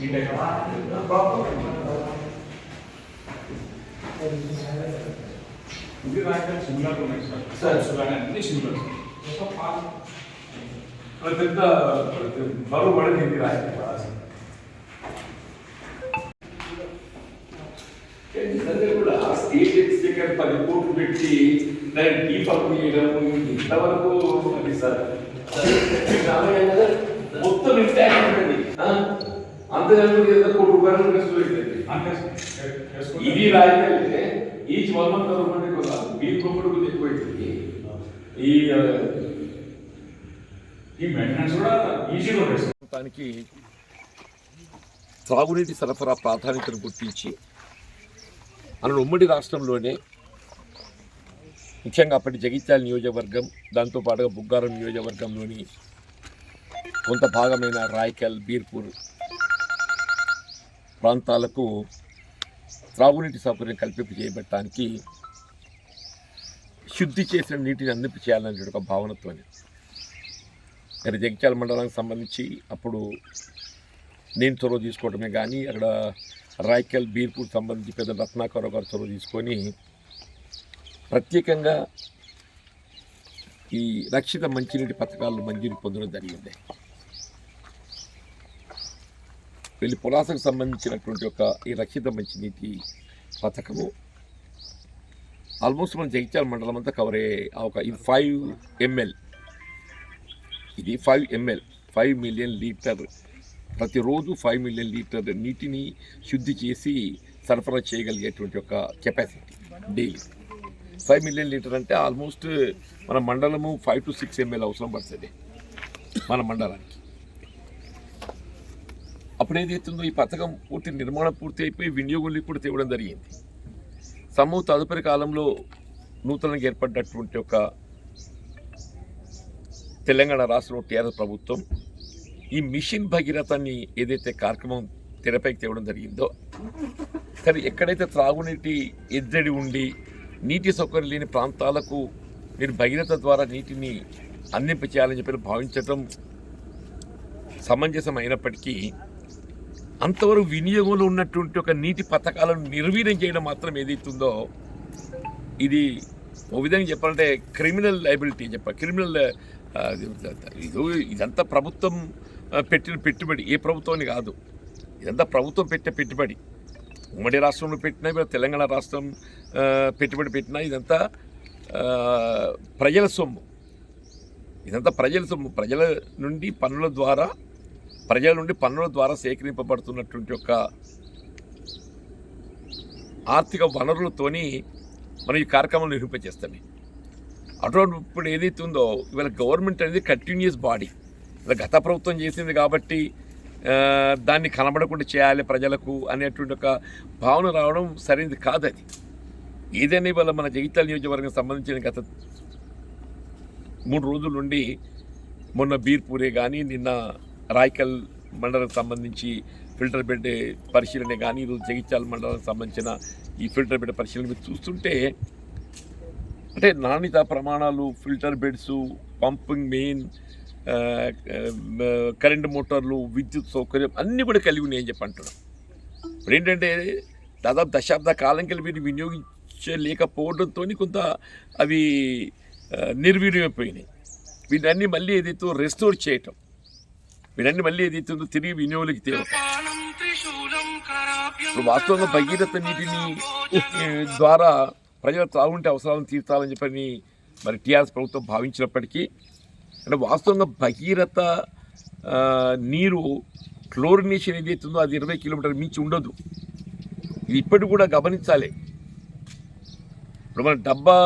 ఈ టైప్ ఇది రాయటం సిమిలర్ ఉన్నాయి సార్ సార్. సుగానే అన్ని సిమిలర్ ప్రతింత బరువు పడింది ఇది రాయి నిజంగా కూడా ఎక్స్చేకర్ పది కోట్లు పెట్టి దాన్ని చేయడం ఇంతవరకు అది సార్. మొత్తం ఇంటాక్ట్ ఉంటుంది. కోటి రూపాయలు ఇది. ఈచ్ వన్ మంత్ గవర్నమెంట్ కూడా మీ కొడుకు ఎక్కువైతుంది ఈ ఈ మెయింటెనెన్స్ కూడా ఈజీగా ప్రాంతానికి త్రాగునీటి సరఫరా ప్రాధాన్యతను గుర్తించి మన ఉమ్మడి రాష్ట్రంలోనే ముఖ్యంగా అప్పటి జగిత్యాల నియోజకవర్గం దాంతోపాటుగా బుగ్గారం నియోజకవర్గంలోని కొంత భాగమైన రాయకల్ బీర్పూర్ ప్రాంతాలకు త్రాగునీటి సౌకర్యం కల్పింపు చేయబట్టడానికి శుద్ధి చేసిన నీటిని అందింపు చేయాలనే ఒక భావనతోనే. మరి జగిత్యాల మండలానికి సంబంధించి అప్పుడు నేను చొరవ తీసుకోవడమే కానీ అక్కడ రాయకల్ బీర్పూర్ సంబంధించి పెద్ద రత్నాకర్ గారు చొరవ తీసుకొని ప్రత్యేకంగా ఈ రక్షిత మంచినీటి పథకాలను మంజూరు పొందడం జరిగింది. వీళ్ళు పులాసకు సంబంధించినటువంటి ఒక ఈ రక్షిత మంచినీటి పథకము ఆల్మోస్ట్ మన జగిత్యాల మండలం అంతా కవర్ అయ్యే ఆ ఒక ఇది ఫైవ్ ఎంఎల్ ఇది five ML five million litre ప్రతిరోజు ఫైవ్ మిలియన్ లీటర్ నీటిని శుద్ధి చేసి సరఫరా చేయగలిగేటువంటి ఒక capacity daily five million litre అంటే ఆల్మోస్ట్ మన మండలము ఫైవ్ టు సిక్స్ ఎంఎల్ అవసరం పడుతుంది మన మండలానికి. అప్పుడు ఏదైతుందో ఈ పథకం పూర్తి నిర్మాణం పూర్తి అయిపోయి వినియోగంలోకి కూడా తేవడం జరిగింది. సమూహ తదుపరి కాలంలో నూతనంగా ఏర్పడినటువంటి ఒక తెలంగాణ రాష్ట్రంలో టీఆర్ఎస్ ప్రభుత్వం ఈ మిషన్ భగీరథాన్ని ఏదైతే కార్యక్రమం తెరపైకి తేవడం జరిగిందో కానీ ఎక్కడైతే త్రాగునీటి ఎద్దడి ఉండి నీటి సౌకర్యం లేని ప్రాంతాలకు మీరు భగీరథ ద్వారా నీటిని అందింప చేయాలని చెప్పి భావించటం సమంజసం అయినప్పటికీ అంతవరకు వినియోగంలో ఉన్నటువంటి ఒక నీటి పథకాలను నిర్వీర్యం చేయడం మాత్రం ఏదైతుందో ఇది ఓ విధంగా చెప్పాలంటే క్రిమినల్ లైబిలిటీ చెప్ప క్రిమినల్ ఇది ఇదంతా ప్రభుత్వం పెట్టిన పెట్టుబడి. ఏ ప్రభుత్వాన్ని కాదు. ఇదంతా ప్రభుత్వం పెట్టే పెట్టుబడి. ఉమ్మడి రాష్ట్రంలో పెట్టినా ఇప్పుడు తెలంగాణ రాష్ట్రం పెట్టుబడి పెట్టినా ఇదంతా ప్రజల సొమ్ము. ఇదంతా ప్రజల సొమ్ము. ప్రజల నుండి పన్నుల ద్వారా ప్రజల నుండి పన్నుల ద్వారా సేకరింపబడుతున్నటువంటి ఒక ఆర్థిక వనరులతోని మనం ఈ కార్యక్రమాలు నిర్వహింపజేస్తాం అటువంటి ఇప్పుడు ఏదైతే ఉందో ఇవాళ గవర్నమెంట్ అనేది కంటిన్యూస్ బాడీ ఇలా గత ప్రభుత్వం చేసింది కాబట్టి దాన్ని కనబడకుండా చేయాలి ప్రజలకు అనేటువంటి ఒక భావన రావడం సరైనది కాదు అది. ఏదైనా ఇవాళ మన జగిత్యాల నియోజకవర్గం సంబంధించిన గత మూడు రోజుల నుండి మొన్న బీర్పూరే కానీ నిన్న రాయకల్ మండలం సంబంధించి ఫిల్టర్ బెడ్ పరిశీలన కానీ ఈరోజు జగిత్యాల మండలానికి సంబంధించిన ఈ ఫిల్టర్ బెడ్ పరిశీలన మీరు చూస్తుంటే అంటే నాణ్యత ప్రమాణాలు filter beds pumping main current మోటార్లు విద్యుత్ సౌకర్యం అన్నీ కూడా కలిగి ఉన్నాయని చెప్పి అంటున్నాం. ఇప్పుడు ఏంటంటే దాదాపు దశాబ్ద కాలంకి వీటిని వినియోగించలేకపోవడంతో కొంత అవి నిర్వీర్యమైపోయినాయి. వీటన్ని మళ్ళీ ఏదైతే రెస్టోర్ చేయటం వీటన్నీ మళ్ళీ ఏదైతే ఉందో తిరిగి వినియోగంలోకి తేవటం. ఇప్పుడు వాస్తవంగా భగీరథ నీటిని ద్వారా ప్రజల త్రాగుంటే అవసరాలను తీర్చాలని చెప్పని మరి టీఆర్ఎస్ ప్రభుత్వం భావించినప్పటికీ అంటే వాస్తవంగా భగీరథ నీరు క్లోరినేషన్ ఏదైతే ఉందో అది ఇరవై కిలోమీటర్ మించి ఉండదు. ఇది ఇప్పటికి కూడా గమనించాలి. ఇప్పుడు మన డబ్బా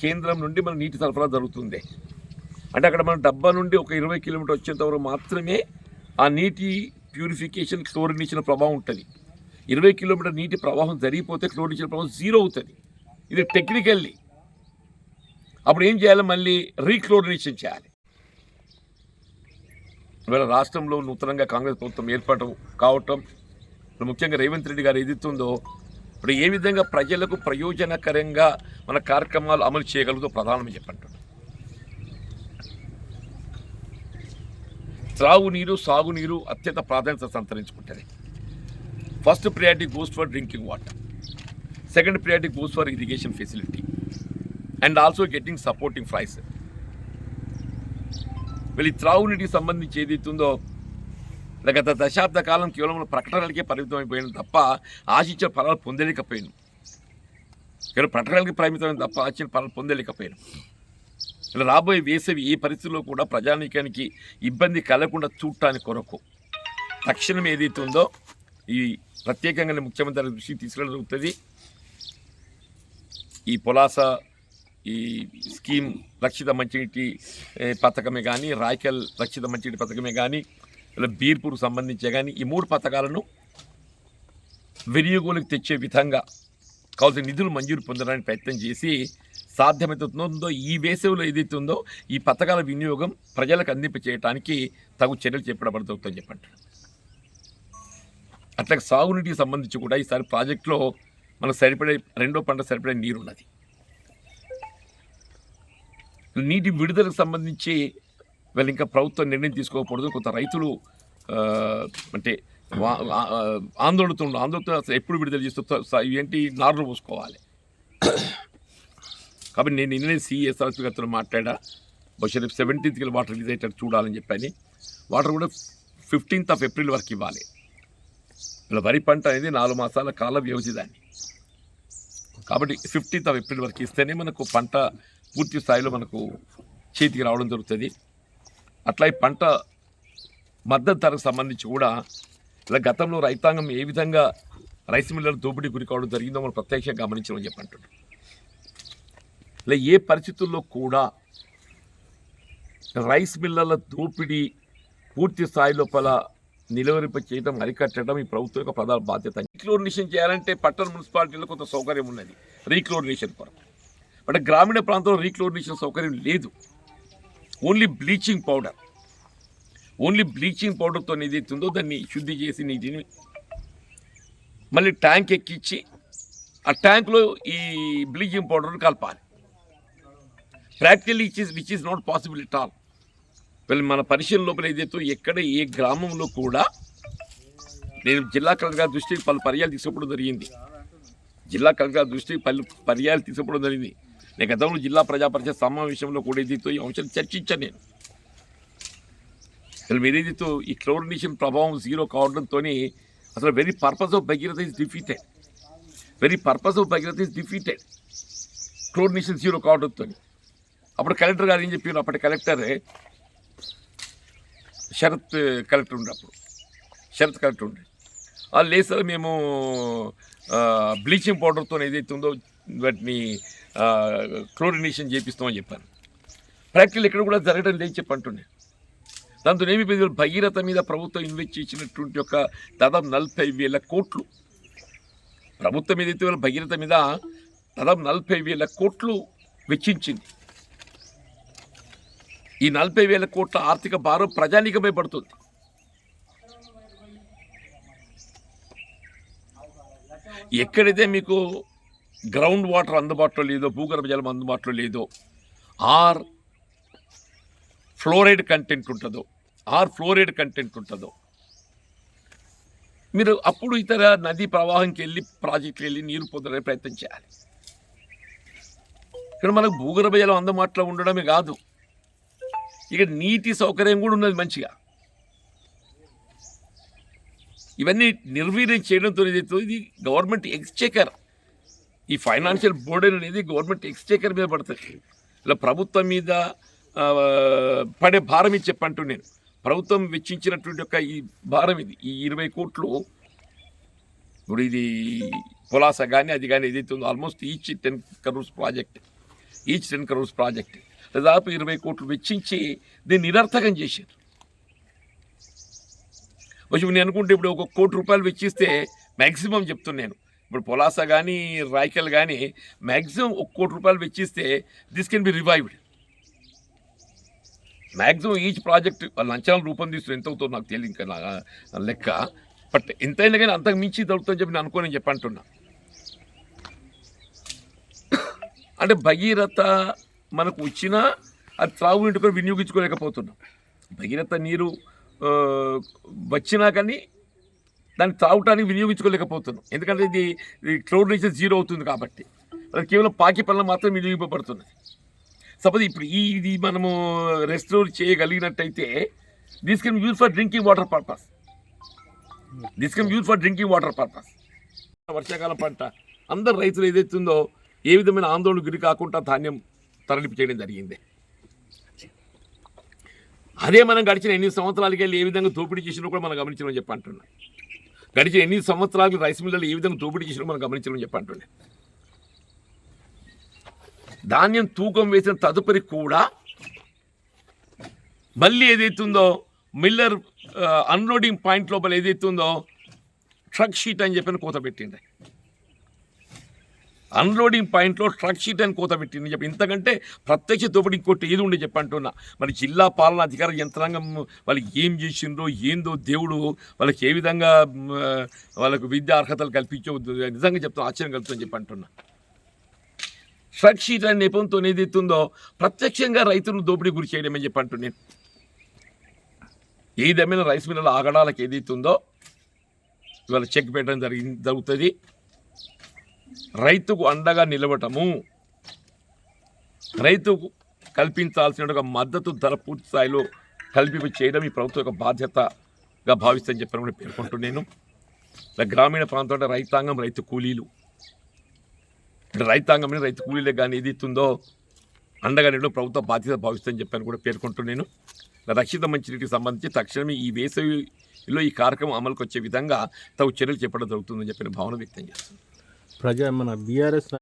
కేంద్రం నుండి మన నీటి సరఫరా జరుగుతుంది. అంటే అక్కడ మన డబ్బా నుండి ఒక ఇరవై కిలోమీటర్ వచ్చేంత వరకు మాత్రమే ఆ నీటి ప్యూరిఫికేషన్ క్లోరినేషన్ ప్రభావం ఉంటుంది. ఇరవై కిలోమీటర్ నీటి ప్రవాహం జరిగిపోతే క్లోరినేషన్ ప్రభావం జీరో అవుతుంది. ఇది టెక్నికల్లీ. అప్పుడు ఏం చేయాలి? మళ్ళీ రీక్లోరినేషన్ చేయాలి. ఇవాళ రాష్ట్రంలో నూతనంగా కాంగ్రెస్ ప్రభుత్వం ఏర్పాటు కావటం ఇప్పుడు ముఖ్యంగా రేవంత్ రెడ్డి గారు ఏదైతుందో ఇప్పుడు ఏ విధంగా ప్రజలకు ప్రయోజనకరంగా మన కార్యక్రమాలు అమలు చేయగలుగుతో ప్రధానమని చెప్పంటున్నాను త్రాగునీరు సాగునీరు అత్యంత ప్రాధాన్యత సంతరించుకుంటుంది first priority goes for drinking water second priority goes for irrigation facility and also getting supporting price వీళ్ళు త్రాగునీటికి సంబంధించి ఏదైతుందో గత దశాబ్ద కాలం కేవలం ప్రకటనలకే పరిమితం అయిపోయింది తప్ప ఆశించిన ఫలాలు పొందలేకపోయాను. కేవలం ప్రకటనలకి పరిమితమైన తప్ప ఆశించిన ఫలాలు పొందలేకపోయాను. ఇలా రాబోయే వేసవి ఏ పరిస్థితుల్లో కూడా ప్రజానీకానికి ఇబ్బంది కలగకుండా చూడటానికి కొరకు తక్షణం ఏదైతే ఉందో ఈ ప్రత్యేకంగా ముఖ్యమంత్రి దృష్టికి తీసుకెళ్ళడం జరుగుతుంది. ఈ పొలాస ఈ స్కీమ్ రక్షిత మంచినీటి పథకమే కానీ రాయకల్ రక్షిత మంచినీటి పథకమే కానీ ఇలా బీర్పూర్ సంబంధించే కానీ ఈ మూడు పథకాలను వినియోగంలోకి తెచ్చే విధంగా కావాల్సిన నిధులు మంజూరు పొందడానికి ప్రయత్నం చేసి సాధ్యమవుతుందో ఈ వేసవిలో ఏదైతే ఉందో ఈ పథకాల వినియోగం ప్రజలకు అందింపచేయడానికి తగు చర్యలు చేపడబడుతుందని చెప్పండి. అట్లా సాగునీటికి సంబంధించి కూడా ఈసారి ప్రాజెక్టులో మనకు సరిపడే రెండో పంట సరిపడే నీరు ఉన్నది నీటి విడుదలకు సంబంధించి వీళ్ళు ఇంకా ప్రభుత్వం నిర్ణయం తీసుకోకూడదు కొంత రైతులు అంటే ఆందోళనతో ఆందోళన అసలు ఎప్పుడు విడుదల చేస్తూ ఏంటి నార్లు పోసుకోవాలి. కాబట్టి నేను నిన్నే సిఎస్ఆర్పి గారితో మాట్లాడా. బహుశా రేపు సెవెంటీన్త్కి వాటర్ రిలీజ్ అయ్యేటట్టు చూడాలని చెప్పని. వాటర్ కూడా ఫిఫ్టీన్త్ ఆఫ్ ఏప్రిల్ వరకు ఇవ్వాలి. ఇలా వరి పంట అనేది నాలుగు మాసాల కాల వ్యవధి దాన్ని. కాబట్టి ఫిఫ్టీన్త్ ఆఫ్ ఏప్రిల్ వరకు ఇస్తేనే మనకు పంట పూర్తి స్థాయిలో మనకు చేతికి రావడం జరుగుతుంది. అట్లా ఈ పంట మద్దతు ధరకు సంబంధించి కూడా ఇలా గతంలో రైతాంగం ఏ విధంగా రైస్ మిల్లర్ దోపిడీ గురి కావడం జరిగిందో మనం ప్రత్యక్షంగా గమనించమని చెప్పంటాడు. ఇలా ఏ పరిస్థితుల్లో కూడా రైస్ మిల్లర్ల దోపిడీ పూర్తి స్థాయి లోపల నిలువరింప చేయడం అరికట్టడం ఈ ప్రభుత్వం యొక్క ప్రధాన బాధ్యత. రీక్లోరినేషన్ చేయాలంటే పట్టణ మున్సిపాలిటీలో కొంత సౌకర్యం ఉన్నది. రీక్లోరినేషన్ కొరకు. అంటే గ్రామీణ ప్రాంతంలో రీక్లోరినేషన్ సౌకర్యం లేదు. Only bleaching powder only bleaching పౌడర్తో ఏదైతే ఉందో దాన్ని శుద్ధి చేసి నీటిని మళ్ళీ ట్యాంక్ ఎక్కించి ఆ ట్యాంక్లో ఈ బ్లీచింగ్ పౌడర్ కలపాలి. Practically which is which is not possible it all వీళ్ళు మన పరిశీలన లోపల ఏదైతే ఎక్కడ ఏ గ్రామంలో కూడా నేను జిల్లా కలెక్టర్ గారి దృష్టికి పలు పర్యాలు తీసుకోవడం జరిగింది. జిల్లా కలెక్టర్ గారి దృష్టికి పలు పర్యాలు తీసుకోవడం జరిగింది. నేను గతంలో జిల్లా ప్రజాపరిషత్ సమావేశంలో కూడా ఏదైతే ఈ అంశం చర్చించాను నేను. అసలు ఏదైతే ఈ క్లోరినేషన్ ప్రభావం జీరో కావడంతో అసలు very purpose of Bhagiratha is defeated very purpose of Bhagiratha is defeated chlorination zero కావడంతో అప్పుడు కలెక్టర్ గారు ఏం చెప్పారు? అప్పటి కలెక్టర్ శరత్ కలెక్టర్ ఉండే అప్పుడు. శరత్ కలెక్టర్ ఉండే. లేదు సార్ మేము బ్లీచింగ్ పౌడర్తో ఏదైతే ఉందో వాటిని క్లోరినేషన్ చేపిస్తామని చెప్పాను. ప్రాక్టికల్ ఎక్కడ కూడా జరగడం లేదు చెప్పంటుండే దాంతో ఏమి భగీరథ మీద ప్రభుత్వం ఇన్వెస్ట్ చేసినటువంటి ఒక దాదాపు నలభై వేల కోట్లు. ప్రభుత్వం ఏదైతే వాళ్ళ భగీరథ మీద దాదాపు నలభై వేల కోట్లు వెచ్చించింది. ఈ నలభై వేల కోట్ల ఆర్థిక భారం ప్రజానీకమై పడుతుంది. ఎక్కడైతే మీకు గ్రౌండ్ వాటర్ అందుబాటులో లేదో భూగర్భ జలం అందుబాటులో లేదో ఆర్ ఫ్లోరైడ్ కంటెంట్ ఉంటుందో ఆర్ ఫ్లోరైడ్ కంటెంట్ ఉంటుందో. మీరు అప్పుడు ఇతర నదీ ప్రవాహంకి వెళ్ళి ప్రాజెక్టుకి వెళ్ళి నీరు పొందడానికి ప్రయత్నం చేయాలి. ఇక్కడ మనకు భూగర్భ జలం అందుబాటులో ఉండడమే కాదు. ఇక నీటి సౌకర్యం కూడా ఉన్నది మంచిగా. ఇవన్నీ నిర్వీర్యం చేయడంతో ఇది గవర్నమెంట్ ఎక్స్చేకర్ ఈ ఫైనాన్షియల్ బర్డెన్ అనేది గవర్నమెంట్ ఎక్స్చేకర్ మీద పడుతుంది. ఇలా ప్రభుత్వం మీద పడే భారం ఇది చెప్పంటూ నేను. ప్రభుత్వం వెచ్చించినటువంటి యొక్క ఈ భారం ఇది. ఈ ఇరవై కోట్లు ఇప్పుడు ఇది పులాస కానీ అది కానీ ఏదైతే ఉందో almost each ten crores project each ten crores project దాదాపు ఇరవై కోట్లు వెచ్చించి దీన్ని నిరర్థకం చేశారు. కొంచెం నేను అనుకుంటే ఇప్పుడు ఒక కోటి రూపాయలు వెచ్చిస్తే మ్యాక్సిమం చెప్తున్నాను ఇప్పుడు పొలాస కానీ రాయకల్ కానీ మ్యాక్సిమం ఒక కోటి రూపాయలు వెచ్చిస్తే this can be revived maximum each project లంచాలను అంచనాలు రూపొందిస్తూ ఎంత అవుతుందో నాకు తెలియదు ఇంకా నా లెక్క. బట్ ఎంతైనా కానీ అంతకు మించి దొరుకుతుందని చెప్పి నేను అనుకోని చెప్పి అంటున్నా. అంటే భగీరథ మనకు వచ్చినా అది త్రాగునీటి కూడా వినియోగించుకోలేకపోతున్నాం. భగీరథ నీరు వచ్చినా కానీ దాన్ని తాగటానికి వినియోగించుకోలేకపోతున్నాం. ఎందుకంటే ఇది క్లోరినేషన్ జీరో అవుతుంది కాబట్టి. అది కేవలం పాకి పనులు మాత్రం వినియోగింపబడుతున్నాయి సపోజ్ ఇప్పుడు ఈ ఇది మనము restore చేయగలిగినట్టయితే this can use for drinking water purpose this can use for drinking water purpose వర్షాకాలం పంట అందరు రైతులు ఏదైతుందో ఏ విధమైన ఆందోళన గురి కాకుండా ధాన్యం తరలింపు చేయడం జరిగింది. అదే మనం గడిచిన ఎన్ని సంవత్సరాలకి వెళ్ళి ఏ విధంగా దోపిడీ చేసినా కూడా మనం గమనించమని చెప్పి అంటున్నాం. గడిచిన ఎన్ని సంవత్సరాలు రైస్ మిల్లలు ఏ విధంగా దోపిడీ చేసినా మనం గమనించడం చెప్పి ధాన్యం తూకం వేసిన తదుపరి కూడా మళ్ళీ ఏదైతుందో మిల్లర్ అన్లోడింగ్ పాయింట్ లోపల ఏదైతుందో ట్రక్ షీట్ అని చెప్పిన కోత పెట్టింది అన్లోడింగ్ పాయింట్లో ట్రక్ షీట్ అని కోత పెట్టింది. చెప్పి ఇంతకంటే ప్రత్యక్ష దోపిడీ ఇంకోటి ఏది ఉండే చెప్పంటున్నా మరి జిల్లా పాలన అధికార యంత్రాంగం వాళ్ళకి ఏం చేసిండ్రో ఏందో దేవుడు వాళ్ళకి ఏ విధంగా వాళ్ళకు విద్యా అర్హతలు కల్పించో నిజంగా చెప్తున్నా ఆశ్చర్యం కలుగుతుందని చెప్పి అంటున్నా. ట్రక్ షీట్ అనే నెపంతో ఏదైతుందో ప్రత్యక్షంగా రైతులను దోపిడీ గురి చేయడమని అని చెప్పి అంటున్నాను ఏ రైస్ మిల్లల ఆగడాలకు ఏదైతుందో ఇవాళ చెక్ పెట్టడం జరిగి జరుగుతుంది. రైతుకు అండగా నిలవటము రైతుకు కల్పించాల్సిన ఒక మద్దతు ధర పూర్తి స్థాయిలో కల్పింపు చేయడం ఈ ప్రభుత్వం యొక్క బాధ్యతగా భావిస్తని చెప్పని కూడా పేర్కొంటున్నాను. ఇలా గ్రామీణ ప్రాంతంలో రైతాంగం రైతు కూలీలు ఇక్కడ రైతాంగం రైతు కూలీలే కానీ ఏది ఇస్తుందో అండగా నేను ప్రభుత్వ బాధ్యత భావిస్తని చెప్పని కూడా పేర్కొంటున్నాను. నేను రక్షిత మంచినీటికి సంబంధించి తక్షణమే ఈ వేసవిలో ఈ కార్యక్రమం అమలుకు వచ్చే విధంగా తగు చర్యలు చేపట్టడం జరుగుతుందని చెప్పిన భావన వ్యక్తం చేస్తున్నాను. ప్రజా మన బీఆర్ఎస్